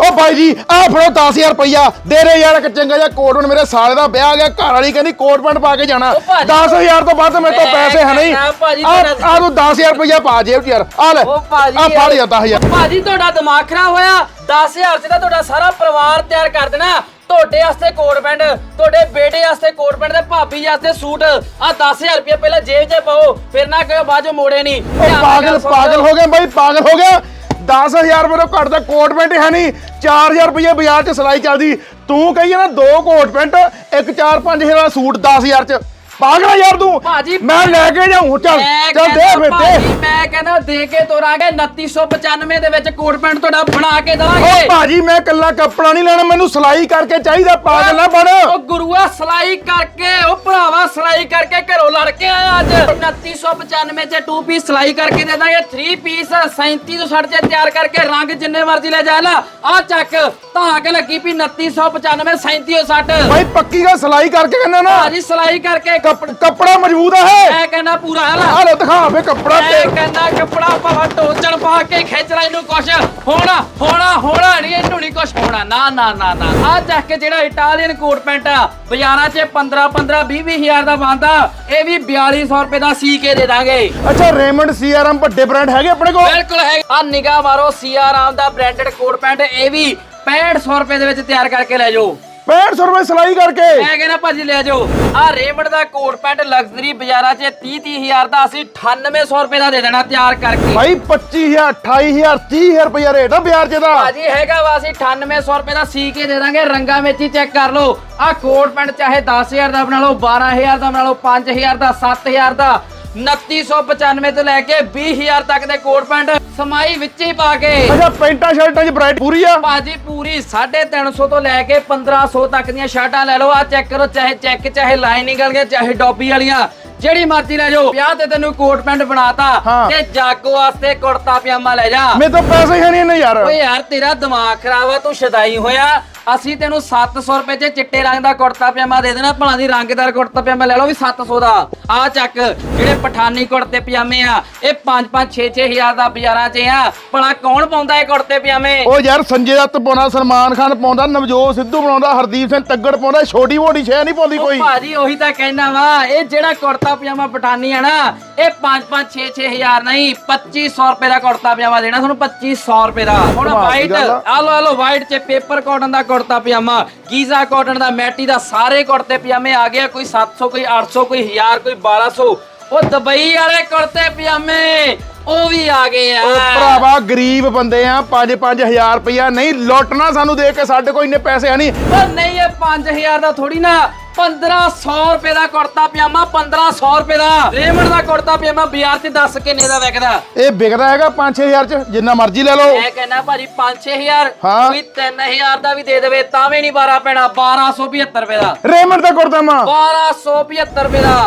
ਓ ਬਾਈ ਜੀ ਆ ਫੜੋ 10000 ਰੁਪਈਆ। ਦੇ ਦੇ ਯਾਰ ਇੱਕ ਚੰਗਾ ਜਿਹਾ ਕੋਟ ਪੈਂਟ ਮੇਰੇ ਸਾਲੇ ਦਾ ਵਿਆਹ ਆ ਗਿਆ ਘਰ ਵਾਲੀ ਕਹਿੰਦੀ ਕੋਟ ਪੈਂਟ ਪਾ ਕੇ ਜਾਣਾ। ਓ ਭਾਜੀ। 10000 ਤੋਂ ਵੱਧ ਮੇਰੇ ਤੋਂ ਪੈਸੇ ਹੈ ਨਹੀਂ। ਆ ਤੂੰ 10000 ਰੁਪਈਆ ਪਾ ਜੇਬ 'ਚ ਯਾਰ। ਆ ਲੈ ਆ ਫੜ ਜਾ 10000 ਭਾਜੀ ਤੁਹਾਡਾ ਦਿਮਾਗ ਖਰਾਬ ਹੋਇਆ। 10000 ਚ ਤਾਂ ਤੁਹਾਡਾ ਸਾਰਾ ਪਰਿਵਾਰ ਤਿਆਰ ਕਰ ਦੇਣਾ। ਤੁਹਾਡੇ ਵਾਸਤੇ ਕੋਟ ਪੈਂਟ ਤੁਹਾਡੇ ਬੇਟੇ ਵਾਸਤੇ ਕੋਟ ਪੈਂਟ ਤੇ ਭਾਬੀ ਵਾਸਤੇ ਸੂਟ। ਆ 10000 ਰੁਪਏ ਪਹਿਲਾਂ ਜੇਬ 'ਚ ਪਾਓ ਫਿਰ ਨਾ ਕਹੋ ਬਾਅਦ ਮੋੜੇ ਨਹੀਂ। ਪਾਗਲ ਪਾਗਲ ਹੋ ਗਿਆ ਬਾਈ ਪਾਗਲ ਹੋ ਗਿਆ 10000 ਰੁਪਏ ਤੋਂ ਘੱਟ ਦਾ ਕੋਟ ਪੈਂਟ ਹੈ ਨਹੀਂ। 4000 ਰੁਪਏ ਬਾਜ਼ਾਰ 'ਚ ਸਿਲਾਈ ਚੱਲਦੀ। ਤੂੰ ਕਹੀ ਨਾ ਦੋ ਕੋਟ ਪੈਂਟ, ਇੱਕ 4-5000 ਦਾ ਸੂਟ 10000 'ਚ। ਪਾਗਲ ਯਾਰ ਤੂੰ। ਭਾਜੀ, ਮੈਂ ਲੈ ਕੇ ਜਾਊਂ। ਚੱਲ ਮੈਂ ਚੱਲ ਦੇ ਕਹਿੰਦਾ ਫਿਰ ਭਾਜੀ, ਦੇ ਮੈਂ ਕਹਿੰਦਾ ਦੇ ਕੇ ਤੋਰਾਂਗੇ 2995 ਦੇ ਵਿੱਚ ਕੋਟ ਪੈਂਟ ਤੁਹਾਡਾ ਬਣਾ ਕੇ ਓ ਦਵਾਂਗੇ ਭਾਜੀ ਮੈਂ ਕੱਲਾ ਕੱਪੜਾ ਨਹੀਂ ਲੈਣਾ ਮੈਨੂੰ ਸਿਲਾਈ ਕਰਕੇ ਚਾਹੀਦਾ ਪਾਗਲ ਨਾ ਬਣ। ਉਹ ਗੁਰੂਆ ਸਲਾਈ ਕਰਕੇ ਉਹ ਭਰਾਵਾ ਸਲਾਈ ਕਰਕੇ ਘਰੋਂ ਲੜ ਕੇ ਆਇਆ ਅੱਜ। 2995 ਚ 2 ਪੀਸ ਸਲਾਈ ਕਰਕੇ ਦੇ ਦਾਂਗੇ 3 ਪੀਸ 37 ਤੋਂ 60 ਚ ਤਿਆਰ ਕਰਕੇ ਰੰਗ ਜਿੰਨੇ ਮਰਜ਼ੀ ਲੈ ਜਾ ਲੈ ਆ ਚੱਕ ਧਾਕ ਲੱਗੀ ਵੀ 2995 37 60 ਭਾਈ ਪੱਕੀ ਗੱਲ ਸਿਲਾਈ ਕਰਕੇ ਕਹਿੰਦਾ ਨਾ। ਭਾਜੀ ਸਲਾਈ ਕਰਕੇ ਕੱਪ- ਕੱਪੜਾ ਮਜ਼ਬੂਤ ਹੈ ਮੈਂ ਕਹਿੰਦਾ ਪੂਰਾ ਹੈ ਆ ਲੈ ਦਿਖਾ ਵੇ ਕੱਪੜਾ ਮੈਂ ਤੇ ਕਹਿੰਦਾ ਕੱਪੜਾ ਭਾਵੇਂ ਟੋਚਣ ਪਾ ਕੇ ਖਿੱਚ ਲੈ ਇਹਨੂੰ ਕੁਛ। ਹੋਣਾ ਹੋਣਾ ਹੋਣਾ ਨਹੀਂ ਇਹਨੂੰ ਨਹੀਂ ਕੁਛ ਹੋਣਾ। ਨਾ ਨਾ ਨਾ ਨਾ। ਆ ਚੱਕ ਕੇ ਜਿਹੜਾ ਇਟਾਲੀਅਨ ਕੋਟ ਪੈਂਟ ਆ ਬਾਜ਼ਾਰਾਂ 'ਚ 15 15 20 20 ਹਜ਼ਾਰ ਦਾ ਬੰਦਾ ਇਹ ਵੀ 4200 ਰੁਪਏ ਦਾ ਸੀ ਕੇ ਦੇ ਦਾਂਗੇ। ਅੱਛਾ ਰੇਮੰਡ ਸੀਆਰਐਮ ਵੱਡੇ ਬ੍ਰਾਂਡ ਹੈਗੇ ਆਪਣੇ ਕੋਲ? ਬਿਲਕੁਲ ਹੈ ਆ ਨਿਗਾਹ ਮਾਰੋ ਸੀਆਰਾਮ ਦਾ ਬ੍ਰਾਂਡਡ ਕੋਟ ਪੈਂਟ ਇਹ ਵੀ 6500 ਰੁਪਏ ਦੇ ਵਿੱਚ ਤਿਆਰ ਕਰਕੇ ਲੈ ਜਾਓ। 6500 ਰੁਪਏ ਸਿਲਾਈ ਕਰਕੇ। ਮੈਂ ਕਹਿੰਦਾ ਭਾਜੀ ਲੈ ਜਾਓ। ਆ ਰੇਮੰਡ ਦਾ ਕੋਟ ਪੈਂਟ ਲਗਜ਼ਰੀ ਬਾਜ਼ਾਰਾਂ 'ਚ 30 30 ਹਜ਼ਾਰ ਦਾ ਅਸੀਂ 9800 ਰੁਪਏ ਦਾ ਦੇ ਦੇਣਾ ਤਿਆਰ ਕਰਕੇ। ਭਾਈ 25000 28000 30000 ਰੁਪਏ ਰੇਟ ਆ ਬਾਜ਼ਾਰ 'ਚ ਦਾ ਭਾਜੀ ਹੈਗਾ ਵਾ ਅਸੀਂ 9800 ਰੁਪਏ ਦਾ ਸੀ ਕੇ ਦੇ ਦਾਂਗੇ ਰੰਗਾਂ ਵਿੱਚ ਹੀ ਚੈੱਕ ਕਰ ਲਓ। ਆ ਕੋਟ ਪੈਂਟ ਚਾਹੇ 10000 ਦਾ ਬਣਾ ਲਓ 12000 ਦਾ ਬਣਾ ਲਓ 5000 ਦਾ 7000 ਦਾ। 2995 ਤੋਂ ਲੈ ਕੇ 20000 ਤੱਕ ਦੇ ਕੋਟ ਪੈਂਟ ਸਮਾਈ ਵਿੱਚ ਹੀ ਪਾ ਕੇ। ਅੱਛਾ ਪੈਂਟਾਂ ਸ਼ਰਟਾਂ 'ਚ ਬ੍ਰਾਈਟ ਪੂਰੀ ਆ? ਭਾਜੀ ਪੂਰੀ 350 ਤੋਂ ਲੈ ਕੇ 1500 ਤੱਕ ਦੀਆਂ ਸ਼ਰਟਾਂ ਲੈ ਲਓ। ਆ ਚੈੱਕ ਕਰੋ ਚਾਹੇ ਚੈੱਕ ਚਾਹੇ ਲਾਈਨਿੰਗ ਵਾਲੀਆਂ ਚਾਹੇ ਡੋਬੀ ਵਾਲੀਆਂ। ਜਿਹੜੀ ਮਰਜ਼ੀ ਲੈ ਜਾਓ। ਵਿਆਹ ਤੇ ਤੈਨੂੰ ਕੋਟ ਪੈਂਟ ਬਣਾਤਾ ਹਾਂ। ਤੇ ਜਾਗੋ ਵਾਸਤੇ ਕੁੜਤਾ ਪਜਾਮਾ ਲੈ ਜਾ। ਮੇਰੇ ਤੋਂ ਪੈਸੇ ਹੀ ਨਹੀਂ ਨੇ ਯਾਰ। ਓਏ ਯਾਰ ਤੇਰਾ ਦਿਮਾਗ ਖਰਾਬ ਆ ਤੂੰ ਸ਼ਦਾਈ ਹੋਇਆ। ਅਸੀਂ ਤੈਨੂੰ 700 ਰੁਪਏ 'ਚ ਚਿੱਟੇ ਰੰਗ ਦਾ ਕੁੜਤਾ ਪਜਾਮਾ ਦੇ ਦੇਣਾ ਭਲਾ ਦੀ ਰੰਗਦਾਰ ਕੁੜਤਾ ਪਜਾਮਾ ਲੈ ਲਓ ਵੀ 700 ਦਾ। ਆ ਚੱਕ ਜਿਹੜੇ ਪਠਾਨੀ ਕੁੜਤੇ ਪਜਾਮੇ ਆ ਇਹ 5 5 6 6 ਹਜ਼ਾਰ ਦਾ ਬਾਜ਼ਾਰਾਂ 'ਚ ਆ। ਭਲਾ ਕੌਣ ਪਾਉਂਦਾ ਇਹ ਕੁੜਤੇ ਪਜਾਮੇ? ਉਹ ਯਾਰ ਸੰਜੇ ਦੱਤ ਪਾਉਂਦਾ ਸਲਮਾਨ ਖਾਨ ਪਾਉਂਦਾ ਨਵਜੋਤ ਸਿੱਧੂ ਪਾਉਂਦਾ ਹਰਦੀਪ ਸਿੰਘ ਤੱਗੜ ਪਾਉਂਦਾ ਛੋਟੀ ਮੋਟੀ ਸ਼ੈ ਨਹੀਂ ਪਾਉਂਦੀ ਕੋਈ। ਭਾਜੀ ਉਹੀ ਤਾਂ ਕਹਿਣਾ ਵਾ ਇਹ ਜਿਹੜਾ ਕੁੜਤਾ ਪਜਾਮਾ ਪਠਾਨੀ ਆ ਨਾ ਇਹ 5 5 6 6 ਹਜ਼ਾਰ ਨਹੀਂ 2500 ਰੁਪਏ ਦਾ ਕੁੜਤਾ ਪਜਾਮਾ ਦੇਣਾ ਤੁਹਾਨੂੰ 2500 ਰੁਪਏ ਦਾ। ਹੁਣ ਵਾਈਟ ਆ। ਆ ਲੋ ਆ ਲੋ ਵਾਈਟ ਚ ਪੇਪਰ ਕਾਟਨ ਦਾ ਕੁੜਤਾ ਪਜਾਮਾ ਗੀਜ਼ਾ ਕਾਟਨ ਦਾ ਮੈਟੀ ਦਾ ਸਾਰੇ ਕੁੜਤੇ ਪਜਾਮੇ ਆ ਗਿਆ ਕੋਈ 700 ਕੋਈ 800 ਕੋਈ 1000 ਕੋਈ 1200 ਉਹ ਦੁਬਈ ਵਾਲੇ ਕੁੜਤੇ ਪਜਾਮੇ ਉਹ ਵੀ ਆ ਗਏ ਆ। ਉਹ ਭਰਾਵਾ ਗਰੀਬ ਬੰਦੇ ਆ 5-5000 ਰੁਪਇਆ ਨਹੀਂ ਲੁੱਟਣਾ ਸਾਨੂੰ ਦੇ ਕੇ ਸਾਡੇ ਕੋਲ ਇੰਨੇ ਪੈਸੇ ਹੈ ਨਹੀਂ। ਉਹ ਨਹੀਂ ਇਹ 5000 ਦਾ ਥੋੜੀ ਨਾ। 1500 ਰੁਪਏ ਦਾ ਕੁੜਤਾ ਪਜਾਮਾ 1500 ਰੁਪਏ ਦਾ ਰੇਮੰਡ ਦਾ ਕੁੜਤਾ ਪਜਾਮਾ ਬਾਜ਼ਾਰ 'ਚ ਦੱਸ ਕਿੰਨੇ ਦਾ ਵਿਕਦਾ? ਇਹ ਵਿਕਦਾ ਹੈਗਾ 5-6000 ਚ ਜਿੰਨਾ ਮਰਜ਼ੀ ਲੈ ਲਓ। ਮੈਂ ਕਹਿੰਦਾ ਭਾਜੀ 5-6000 ਹਾਂ। ਕੋਈ 3000 ਦਾ ਵੀ ਦੇ ਦੇਵੇ ਤਾਂ ਵੀ ਨਹੀਂ 12 ਪੈਣਾ 1275 ਰੁਪਏ ਦਾ। ਰੇਮੰਡ ਦਾ ਕੁੜਤਾ ਮਾ। 1275 ਰੁਪਏ ਦਾ।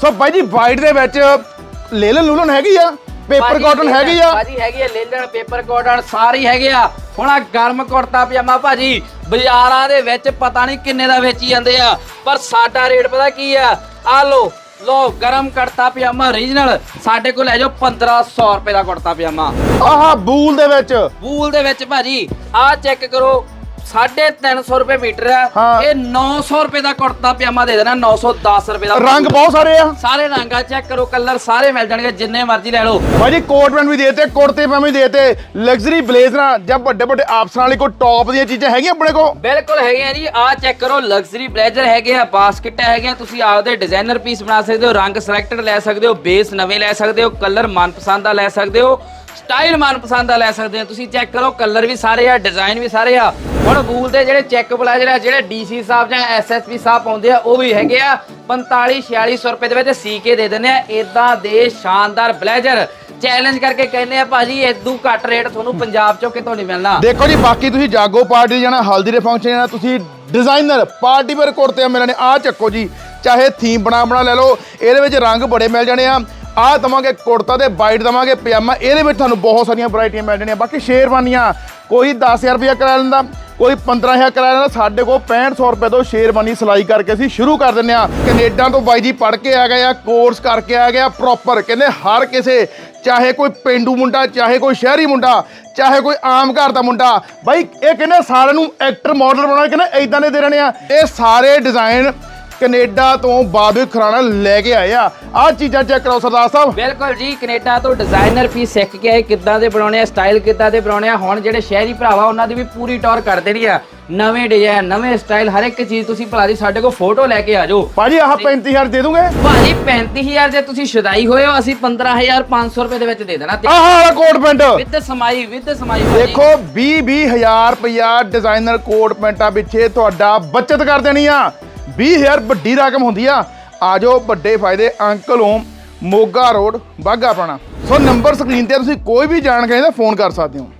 ਸੋ ਬਾਈ ਜੀ ਵਾਈਟ ਦੇ ਵਿੱਚ ਲੇਲਨ ਲੂਲਨ ਹੈਗੀ ਆ? ਪੇਪਰ ਕਾਟਨ ਹੈਗੀ ਆ? ਭਾਜੀ ਹੈਗੀ ਆ ਲੇਲਨ ਪੇਪਰ ਕਾਟਨ ਸਾਰੀ ਹੈਗੇ ਆ। ਹੁਣ ਆ ਗਰਮ ਕੁੜਤਾ ਪਜਾਮਾ ਭਾਜੀ ਬਾਜ਼ਾਰਾਂ ਦੇ ਵਿੱਚ ਪਤਾ ਨਹੀਂ ਕਿੰਨੇ ਦਾ ਵੇਚੀ ਜਾਂਦੇ ਆ ਪਰ ਸਾਡਾ ਰੇਟ ਪਤਾ ਕੀ ਆ? ਆ ਲੋ ਲੋ ਗਰਮ ਕੁੜਤਾ ਪਜਾਮਾ ਓਰੀਜਨਲ ਸਾਡੇ ਕੋਲ ਲੈ ਜਾਓ 1500 ਰੁਪਏ ਦਾ ਕੁੜਤਾ ਪਜਾਮਾ। ਆਹਾ ਬੂਲ ਦੇ ਵਿੱਚ। ਵੂਲ ਦੇ ਵਿੱਚ ਭਾਜੀ ਆ ਚੈੱਕ ਕਰੋ 350 ਰੁਪਏ ਮੀਟਰ ਆ। ਹਾਂ। ਇਹ 900 ਰੁਪਏ ਦਾ ਕੁੜਤਾ ਪਜਾਮਾ ਦੇ ਦੇਣਾ 910 ਰੁਪਏ ਦਾ। ਰੰਗ ਬਹੁਤ ਸਾਰੇ ਆ। ਸਾਰੇ ਰੰਗਾਂ ਚੈੱਕ ਕਰੋ ਕਲਰ ਸਾਰੇ ਮਿਲ ਜਾਣਗੇ ਜਿੰਨੇ ਮਰਜ਼ੀ ਲੈ ਲਓ। ਭਾਜੀ ਕੋਟ ਪੈਂਟ ਵੀ ਦੇਤੇ ਕੁੜਤੇ ਪਜਾਮੇ ਵੀ ਦੇਤੇ ਲਗਜ਼ਰੀ ਬਲੇਜ਼ਰਾਂ ਜਾਂ ਵੱਡੇ ਵੱਡੇ ਆਪਸਨਾਂ ਵਾਲੀ ਕੋਈ ਟੌਪ ਦੀਆਂ ਚੀਜ਼ਾਂ ਹੈਗੀਆਂ ਆਪਣੇ ਕੋਲ? ਬਿਲਕੁਲ ਹੈਗੇ ਆ ਜੀ ਆ ਚੈੱਕ ਕਰੋ ਲਗਜ਼ਰੀ ਬਲੇਜ਼ਰ ਹੈਗੇ ਆ ਬਾਸਕਟ ਹੈਗੇ ਆ ਤੁਸੀਂ ਆਪਦੇ ਡਿਜ਼ਾਈਨਰ ਪੀਸ ਬਣਾ ਸਕਦੇ ਹੋ ਰੰਗ ਸਿਲੈਕਟਡ ਲੈ ਸਕਦੇ ਹੋ ਬੇਸ ਨਵੇਂ ਲੈ ਸਕਦੇ ਹੋ ਕਲਰ ਮਨਪਸੰਦ ਦਾ ਲੈ ਸਕਦੇ ਹੋ। ਸਟਾਈਲ ਮਨਪਸੰਦ ਦਾ ਲੈ ਸਕਦੇ ਹੋ ਤੁਸੀਂ ਚੈੱਕ ਕਰੋ, ਕਲਰ ਵੀ ਸਾਰੇ ਆ, ਡਿਜ਼ਾਈਨ ਵੀ ਸਾਰੇ ਆ। ਹੁਣ ਵੂਲ ਦੇ ਜਿਹੜੇ ਚੈੱਕ ਬਲੇਜ਼ਰ ਆ, ਜਿਹੜੇ ਡੀਸੀ ਸਾਹਿਬ ਜਾਂ ਐਸਐਸਪੀ ਸਾਹਿਬ ਪਾਉਂਦੇ ਆ, ਉਹ ਵੀ ਹੈਗੇ ਆ। 45 4600 ਰੁਪਏ ਦੇ ਵਿੱਚ ਸੀ ਦੇ ਦਿੰਦੇ ਆ। ਇਦਾਂ ਦੇ ਸ਼ਾਨਦਾਰ ਬਲੇਜ਼ਰ। ਚੈਲੰਜ ਕਰਕੇ ਕਹਿੰਦੇ ਆ, ਭਾਜੀ ਇਦੋਂ ਘੱਟ ਰੇਟ ਤੁਹਾਨੂੰ ਪੰਜਾਬ ਚੋਂ ਕਿਤੋਂ ਨਹੀਂ ਮਿਲਣਾ। ਦੇਖੋ ਜੀ, ਬਾਕੀ ਤੁਸੀਂ ਜਾਗੋ ਪਾਰਟੀ ਜਾਣਾ, ਹਲਦੀ ਦੇ ਫੰਕਸ਼ਨ ਜਾਣਾ, ਤੁਸੀਂ ਡਿਜ਼ਾਈਨਰ ਪਾਰਟੀ ਵੇਅਰ ਕੁੜਤੇ ਮਿਲਣੇ ਆ ਚੱਕੋ ਜੀ। ਚਾਹੇ ਥੀਮ ਬਣਾ ਬਣਾ ਲੈ ਲਓ, ਇਹਦੇ ਵਿੱਚ ਰੰਗ ਬੜੇ ਮਿਲ ਜਾਣੇ ਆ। ਆ ਦਵਾਂਗੇ ਕੁੜਤਾ ਤੇ ਵਾਈਟ ਦਵਾਂਗੇ ਪਜਾਮਾ। ਇਹਦੇ ਵਿੱਚ ਤੁਹਾਨੂੰ ਬਹੁਤ ਸਾਰੀਆਂ ਵੈਰਾਈਟੀਆਂ ਮਿਲ ਜਾਣੀਆਂ ਬਾਕੀ ਸ਼ੇਰਵਾਨੀਆਂ, ਕੋਈ 10000 ਰੁਪਇਆ ਕਰਾ ਲੈਂਦਾ, ਕੋਈ 15000 ਕਰਾ ਲੈਂਦਾ। ਸਾਡੇ ਕੋਲ 6500 ਰੁਪਏ ਤੋਂ ਸ਼ੇਰਵਾਨੀ ਸਿਲਾਈ ਕਰਕੇ ਅਸੀਂ ਸ਼ੁਰੂ ਕਰ ਦਿੰਨੇ ਆ ਕੈਨੇਡਾ ਤੋਂ ਬਾਈ ਜੀ ਪੜ ਕੇ ਆ ਗਏ ਆ ਕੋਰਸ ਕਰਕੇ ਆ ਗਿਆ ਪ੍ਰੋਪਰ ਕਹਿੰਦੇ ਹਰ ਕਿਸੇ, ਚਾਹੇ ਕੋਈ ਪਿੰਡੂ ਮੁੰਡਾ, ਚਾਹੇ ਕੋਈ ਸ਼ਹਿਰੀ ਮੁੰਡਾ, ਚਾਹੇ ਕੋਈ ਆਮ ਘਰ ਦਾ ਮੁੰਡਾ, ਬਾਈ ਇਹ ਕਹਿੰਦੇ ਸਾਰਿਆਂ ਨੂੰ ਐਕਟਰ ਮਾਡਲ ਬਣਾਉਣਾ, ਕਹਿੰਦੇ ਇਦਾਂ ਦੇ ਦੇ ਰਹੇ ਆ। ਇਹ ਸਾਰੇ ਡਿਜ਼ਾਈਨ ਕੈਨੇਡਾ ਤੋਂ ਬਾਦੂ ਖਰਾਣਾ ਲੈ ਕੇ ਆਏ ਆ। ਆਹ ਚੀਜ਼ਾਂ ਚੈੱਕ ਕਰੋ ਸਰਦਾਰ ਸਾਹਿਬ। ਬਿਲਕੁਲ ਜੀ ਕੈਨੇਡਾ ਤੋਂ ਡਿਜ਼ਾਈਨਰ ਪੀਸ ਸਿੱਖ ਕੇ ਆਏ। ਕਿੱਦਾਂ ਦੇ ਬਣਾਉਣੇ ਆ ਸਟਾਈਲ ਕਿੱਦਾਂ ਦੇ ਬਣਾਉਣੇ ਆ। ਹੁਣ ਜਿਹੜੇ ਸ਼ਹਿਰੀ ਭਰਾਵਾ ਉਹਨਾਂ ਦੀ ਵੀ ਪੂਰੀ ਟੌਰ ਕਰ ਦੇਣੀ ਆ। ਨਵੇਂ ਡਿਜ਼ਾਈਨ ਨਵੇਂ ਸਟਾਈਲ ਹਰ ਇੱਕ ਚੀਜ਼ ਤੁਸੀਂ ਭਲਾ ਦੀ ਸਾਡੇ ਕੋਲ ਫੋਟੋ ਲੈ ਕੇ ਆ ਜਾਓ। ਭਾਜੀ ਆਹ 35000 ਦੇ ਦੂੰਗੇ? ਭਾਜੀ 35000 ਜੇ ਤੁਸੀਂ ਸ਼ੁਦਾਈ ਹੋਏ ਹੋ ਅਸੀਂ 15500 ਰੁਪਏ ਦੇ ਵਿੱਚ ਦੇ ਦੇਣਾ। ਆਹ ਵਾਲਾ ਕੋਟ ਪੈਂਟ ਵਿਦ ਸਮਾਈ ਵਿਦ ਸਮਾਈ ਭਾਜੀ। ਦੇਖੋ 20 20000 ਰੁਪਇਆ ਡਿਜ਼ਾਈਨਰ ਕੋਟ ਪੈਂਟਾਂ ਪਿੱਛੇ ਤੁਹਾਡਾ ਬਚਤ ਕਰ ਦੇਣੀ ਆ। 20000 ਵੱਡੀ ਰਕਮ ਹੁੰਦੀ ਆ। ਆਜੋ ਵੱਡੇ ਫਾਇਦੇ, ਅੰਕਲ ਓਮ, ਮੋਗਾ ਰੋਡ ਬਾਗਾ ਪਾਣਾ। ਸੋ ਨੰਬਰ ਸਕਰੀਨ ਤੇ ਤੁਸੀਂ ਕੋਈ ਵੀ ਜਾਣਕਾਰੀ ਦਾ ਫੋਨ ਕਰ ਸਕਦੇ ਹੋ।